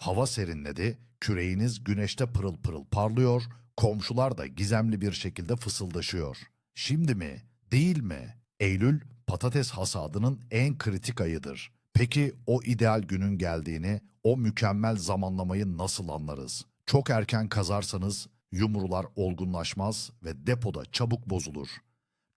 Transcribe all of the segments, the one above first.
Hava serinledi, küreğiniz güneşte pırıl pırıl parlıyor, komşular da gizemli bir şekilde fısıldaşıyor. Şimdi mi, değil mi? Eylül, patates hasadının en kritik ayıdır. Peki o ideal günün geldiğini, o mükemmel zamanlamayı nasıl anlarız? Çok erken kazarsanız yumrular olgunlaşmaz ve depoda çabuk bozulur.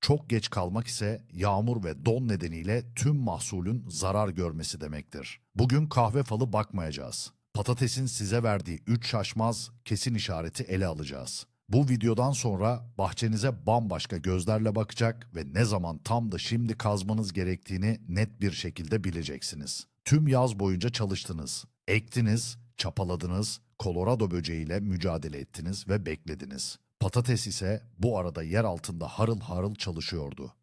Çok geç kalmak ise yağmur ve don nedeniyle tüm mahsulün zarar görmesi demektir. Bugün kahve falı bakmayacağız. Patatesin size verdiği 3 şaşmaz kesin işareti ele alacağız. Bu videodan sonra bahçenize bambaşka gözlerle bakacak ve ne zaman tam da şimdi kazmanız gerektiğini net bir şekilde bileceksiniz. Tüm yaz boyunca çalıştınız, ektiniz, çapaladınız, Colorado böceğiyle mücadele ettiniz ve beklediniz. Patates ise bu arada yer altında harıl harıl çalışıyordu.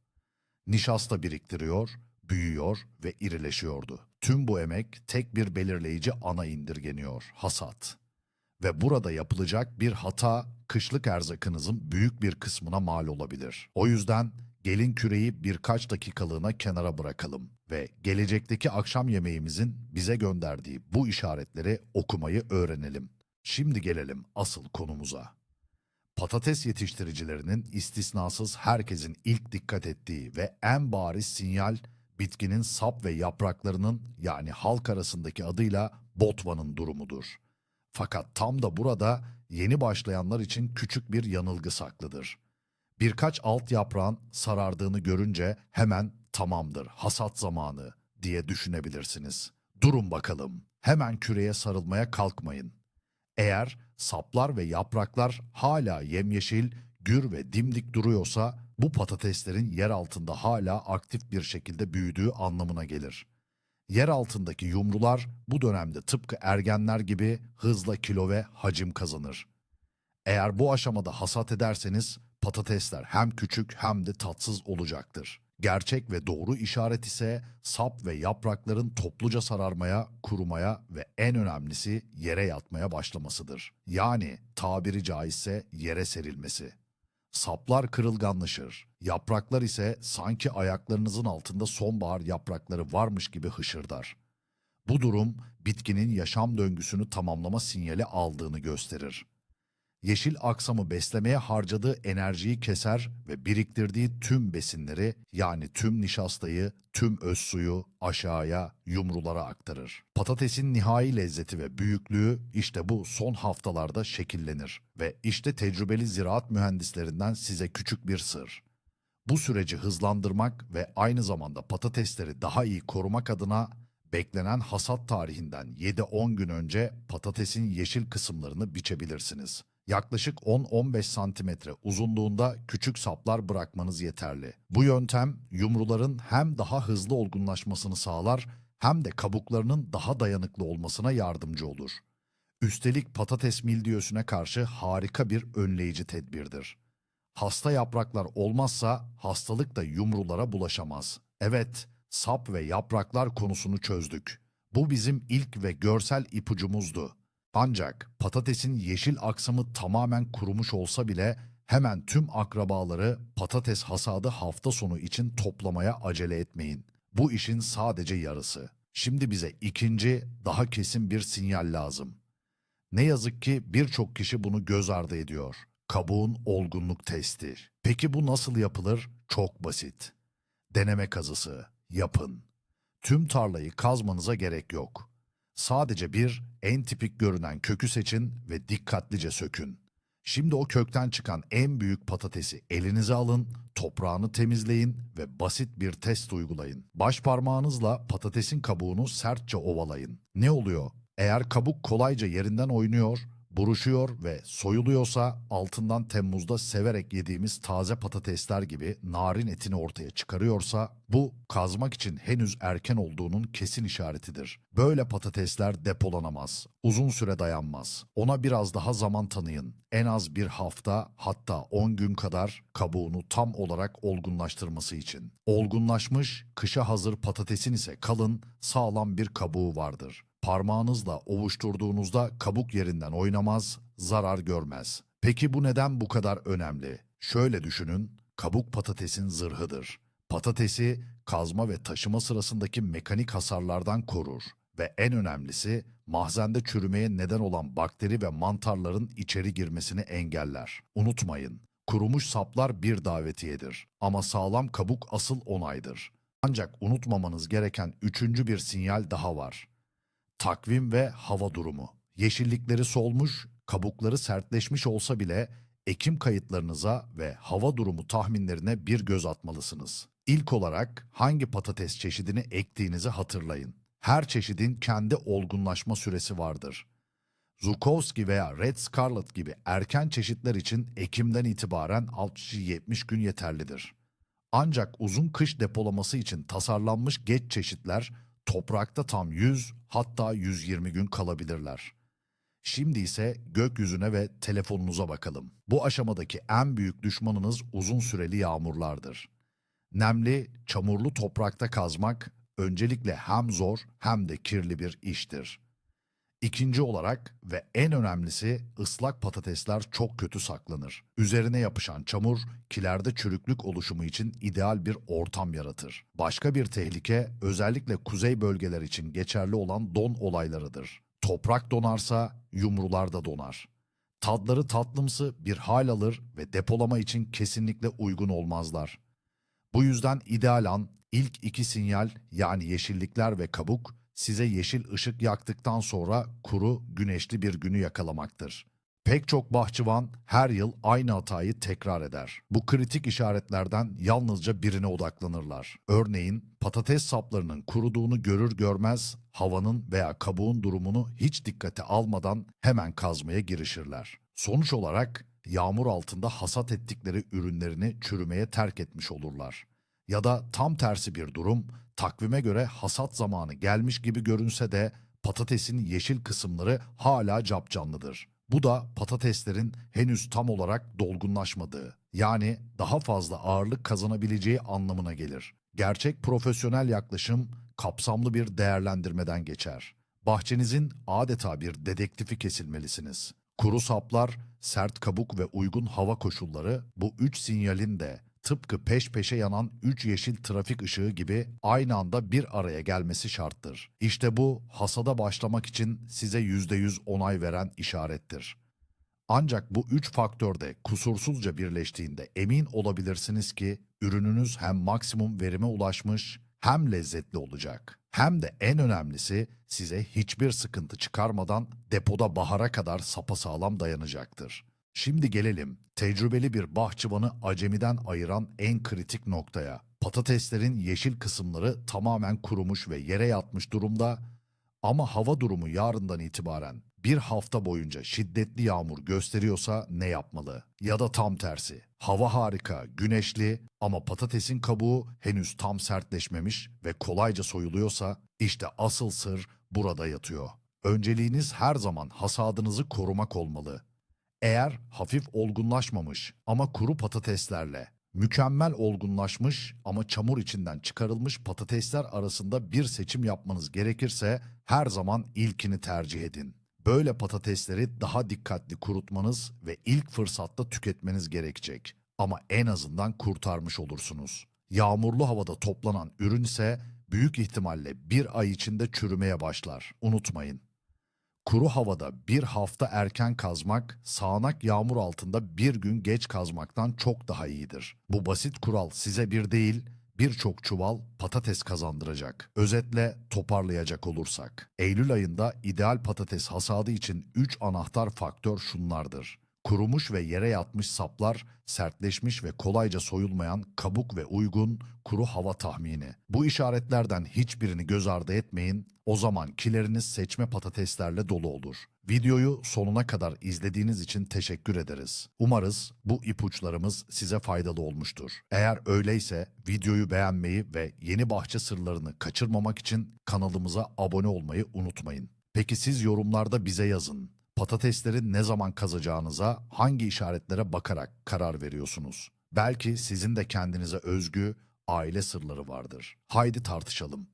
Nişasta biriktiriyor, büyüyor ve irileşiyordu. Tüm bu emek tek bir belirleyici ana indirgeniyor, hasat. Ve burada yapılacak bir hata kışlık erzakınızın büyük bir kısmına mal olabilir. O yüzden gelin küreyi birkaç dakikalığına kenara bırakalım ve gelecekteki akşam yemeğimizin bize gönderdiği bu işaretleri okumayı öğrenelim. Şimdi gelelim asıl konumuza. Patates yetiştiricilerinin istisnasız herkesin ilk dikkat ettiği ve en bariz sinyal bitkinin sap ve yapraklarının yani halk arasındaki adıyla botvanın durumudur. Fakat tam da burada yeni başlayanlar için küçük bir yanılgı saklıdır. Birkaç alt yaprağın sarardığını görünce hemen tamamdır hasat zamanı diye düşünebilirsiniz. Durun bakalım. Hemen küreye sarılmaya kalkmayın. Eğer saplar ve yapraklar hala yemyeşil, gür ve dimdik duruyorsa bu patateslerin yer altında hala aktif bir şekilde büyüdüğü anlamına gelir. Yer altındaki yumrular bu dönemde tıpkı ergenler gibi hızla kilo ve hacim kazanır. Eğer bu aşamada hasat ederseniz patatesler hem küçük hem de tatsız olacaktır. Gerçek ve doğru işaret ise sap ve yaprakların topluca sararmaya, kurumaya ve en önemlisi yere yatmaya başlamasıdır. Yani tabiri caizse yere serilmesi. Saplar kırılganlaşır. Yapraklar ise sanki ayaklarınızın altında sonbahar yaprakları varmış gibi hışırdar. Bu durum bitkinin yaşam döngüsünü tamamlama sinyali aldığını gösterir. Yeşil aksamı beslemeye harcadığı enerjiyi keser ve biriktirdiği tüm besinleri yani tüm nişastayı, tüm öz suyu aşağıya, yumrulara aktarır. Patatesin nihai lezzeti ve büyüklüğü işte bu son haftalarda şekillenir ve işte tecrübeli ziraat mühendislerinden size küçük bir sır. Bu süreci hızlandırmak ve aynı zamanda patatesleri daha iyi korumak adına beklenen hasat tarihinden 7-10 gün önce patatesin yeşil kısımlarını biçebilirsiniz. Yaklaşık 10-15 santimetre uzunluğunda küçük saplar bırakmanız yeterli. Bu yöntem yumruların hem daha hızlı olgunlaşmasını sağlar hem de kabuklarının daha dayanıklı olmasına yardımcı olur. Üstelik patates mildiyosuna karşı harika bir önleyici tedbirdir. Hasta yapraklar olmazsa hastalık da yumrulara bulaşamaz. Evet, sap ve yapraklar konusunu çözdük. Bu bizim ilk ve görsel ipucumuzdu. Ancak patatesin yeşil aksamı tamamen kurumuş olsa bile hemen tüm akrabaları patates hasadı hafta sonu için toplamaya acele etmeyin. Bu işin sadece yarısı. Şimdi bize ikinci, daha kesin bir sinyal lazım. Ne yazık ki birçok kişi bunu göz ardı ediyor. Kabuğun olgunluk testi. Peki bu nasıl yapılır? Çok basit. Deneme kazısı. Yapın. Tüm tarlayı kazmanıza gerek yok. Sadece bir en tipik görünen kökü seçin ve dikkatlice sökün. Şimdi o kökten çıkan en büyük patatesi elinize alın, toprağını temizleyin ve basit bir test uygulayın. Baş parmağınızla patatesin kabuğunu sertçe ovalayın. Ne oluyor? Eğer kabuk kolayca yerinden oynuyor, buruşuyor ve soyuluyorsa altından Temmuz'da severek yediğimiz taze patatesler gibi narin etini ortaya çıkarıyorsa bu kazmak için henüz erken olduğunun kesin işaretidir. Böyle patatesler depolanamaz, uzun süre dayanmaz. Ona biraz daha zaman tanıyın. En az bir hafta hatta 10 gün kadar kabuğunu tam olarak olgunlaştırması için. Olgunlaşmış, kışa hazır patatesin ise kalın, sağlam bir kabuğu vardır. Parmağınızla ovuşturduğunuzda kabuk yerinden oynamaz, zarar görmez. Peki bu neden bu kadar önemli? Şöyle düşünün, kabuk patatesin zırhıdır. Patatesi kazma ve taşıma sırasındaki mekanik hasarlardan korur ve en önemlisi mahzende çürümeye neden olan bakteri ve mantarların içeri girmesini engeller. Unutmayın, kurumuş saplar bir davetiyedir ama sağlam kabuk asıl onaydır. Ancak unutmamanız gereken üçüncü bir sinyal daha var. Takvim ve hava durumu. Yeşillikleri solmuş, kabukları sertleşmiş olsa bile ekim kayıtlarınıza ve hava durumu tahminlerine bir göz atmalısınız. İlk olarak hangi patates çeşidini ektiğinizi hatırlayın. Her çeşidin kendi olgunlaşma süresi vardır. Zukowski veya Red Scarlet gibi erken çeşitler için Ekim'den itibaren 60-70 gün yeterlidir. Ancak uzun kış depolaması için tasarlanmış geç çeşitler toprakta tam 100 hatta 120 gün kalabilirler. Şimdi ise gökyüzüne ve telefonunuza bakalım. Bu aşamadaki en büyük düşmanınız uzun süreli yağmurlardır. Nemli, çamurlu toprakta kazmak öncelikle hem zor hem de kirli bir iştir. İkinci olarak ve en önemlisi ıslak patatesler çok kötü saklanır. Üzerine yapışan çamur kilerde çürüklük oluşumu için ideal bir ortam yaratır. Başka bir tehlike özellikle kuzey bölgeler için geçerli olan don olaylarıdır. Toprak donarsa yumrular da donar. Tadları tatlımsı bir hal alır ve depolama için kesinlikle uygun olmazlar. Bu yüzden ideal an ilk iki sinyal yani yeşillikler ve kabuk size yeşil ışık yaktıktan sonra kuru, güneşli bir günü yakalamaktır. Pek çok bahçıvan her yıl aynı hatayı tekrar eder. Bu kritik işaretlerden yalnızca birine odaklanırlar. Örneğin patates saplarının kuruduğunu görür görmez havanın veya kabuğun durumunu hiç dikkate almadan hemen kazmaya girişirler. Sonuç olarak yağmur altında hasat ettikleri ürünlerini çürümeye terk etmiş olurlar. Ya da tam tersi bir durum, takvime göre hasat zamanı gelmiş gibi görünse de patatesin yeşil kısımları hala capcanlıdır. Bu da patateslerin henüz tam olarak dolgunlaşmadığı, yani daha fazla ağırlık kazanabileceği anlamına gelir. Gerçek profesyonel yaklaşım kapsamlı bir değerlendirmeden geçer. Bahçenizin adeta bir dedektifi kesilmelisiniz. Kuru saplar, sert kabuk ve uygun hava koşulları bu üç sinyalin de tıpkı peş peşe yanan üç yeşil trafik ışığı gibi aynı anda bir araya gelmesi şarttır. İşte bu hasada başlamak için size yüzde yüz onay veren işarettir. Ancak bu üç faktör de kusursuzca birleştiğinde emin olabilirsiniz ki ürününüz hem maksimum verime ulaşmış hem lezzetli olacak. Hem de en önemlisi size hiçbir sıkıntı çıkarmadan depoda bahara kadar sapasağlam dayanacaktır. Şimdi gelelim tecrübeli bir bahçıvanı acemiden ayıran en kritik noktaya. Patateslerin yeşil kısımları tamamen kurumuş ve yere yatmış durumda ama hava durumu yarından itibaren bir hafta boyunca şiddetli yağmur gösteriyorsa ne yapmalı? Ya da tam tersi. Hava harika, güneşli ama patatesin kabuğu henüz tam sertleşmemiş ve kolayca soyuluyorsa işte asıl sır burada yatıyor. Önceliğiniz her zaman hasadınızı korumak olmalı. Eğer hafif olgunlaşmamış ama kuru patateslerle mükemmel olgunlaşmış ama çamur içinden çıkarılmış patatesler arasında bir seçim yapmanız gerekirse her zaman ilkini tercih edin. Böyle patatesleri daha dikkatli kurutmanız ve ilk fırsatta tüketmeniz gerekecek. Ama en azından kurtarmış olursunuz. Yağmurlu havada toplanan ürün ise büyük ihtimalle bir ay içinde çürümeye başlar. Unutmayın. Kuru havada bir hafta erken kazmak, sağanak yağmur altında bir gün geç kazmaktan çok daha iyidir. Bu basit kural size bir değil, birçok çuval patates kazandıracak. Özetle toparlayacak olursak. Eylül ayında ideal patates hasadı için 3 anahtar faktör şunlardır. Kurumuş ve yere yatmış saplar, sertleşmiş ve kolayca soyulmayan kabuk ve uygun kuru hava tahmini. Bu işaretlerden hiçbirini göz ardı etmeyin, o zaman kileriniz seçme patateslerle dolu olur. Videoyu sonuna kadar izlediğiniz için teşekkür ederiz. Umarız bu ipuçlarımız size faydalı olmuştur. Eğer öyleyse videoyu beğenmeyi ve yeni bahçe sırlarını kaçırmamak için kanalımıza abone olmayı unutmayın. Peki siz yorumlarda bize yazın. Patatesleri ne zaman kazacağınıza hangi işaretlere bakarak karar veriyorsunuz? Belki sizin de kendinize özgü aile sırları vardır. Haydi tartışalım.